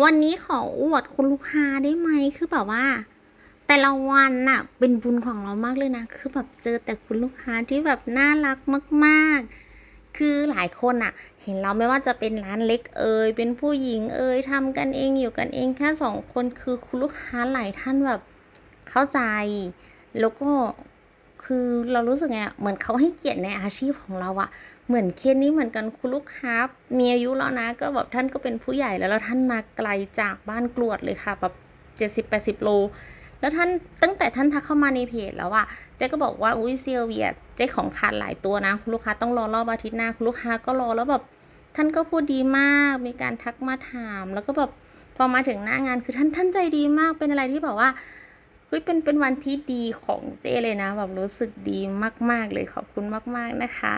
วันนี้ขออวดคุณลูกค้าได้ไหมคือแบบว่า แต่ละวันน่ะ เป็นบุญของเรามากเลยนะ คือแบบเจอแต่คุณลูกค้าที่แบบน่ารักมากๆ คือหลายคนอะเห็นเราไม่ว่าจะเป็นร้านเล็กเอ่ยเป็นผู้หญิงเอ่ยทำกันเองอยู่กันเองแค่สองคนคือคุณลูกค้าหลายท่านแบบเข้าใจ แล้วก็ คือเรารู้สึกไงเหมือนเขาให้เกียรติในอาชีพของเราอะเหมือนเคสนี้เหมือนกันคุณลูกค้ามีอายุแล้วนะ ก็แบบท่านก็เป็นผู้ใหญ่แล้วแล้วท่านมาไกลจากบ้านกรวดเลยค่ะแบบเจ็ดสิบแปดสิบโล แล้วท่านตั้งแต่ท่านทักเข้ามาในเพจแล้วอะเจ๊ก็บอกว่าอุ้ยเซียวเวียเจ๊ของขาดหลายตัวนะ คุณลูกค้าต้องรอรอบอาทิตย์หน้าคุณลูกค้าก็รอแล้วแบบท่านก็พูดดีมากมีการทักมาถาม แล้วก็แบบพอมาถึงหน้างานคือท่านท่านใจดีมากเป็นอะไรที่แบบว่า ฮ้ยเป็นเป็นวันที่ดีของเจเลยนะแบบรู้สึกดีมาก ๆ เลยขอบคุณมาก ๆ นะคะ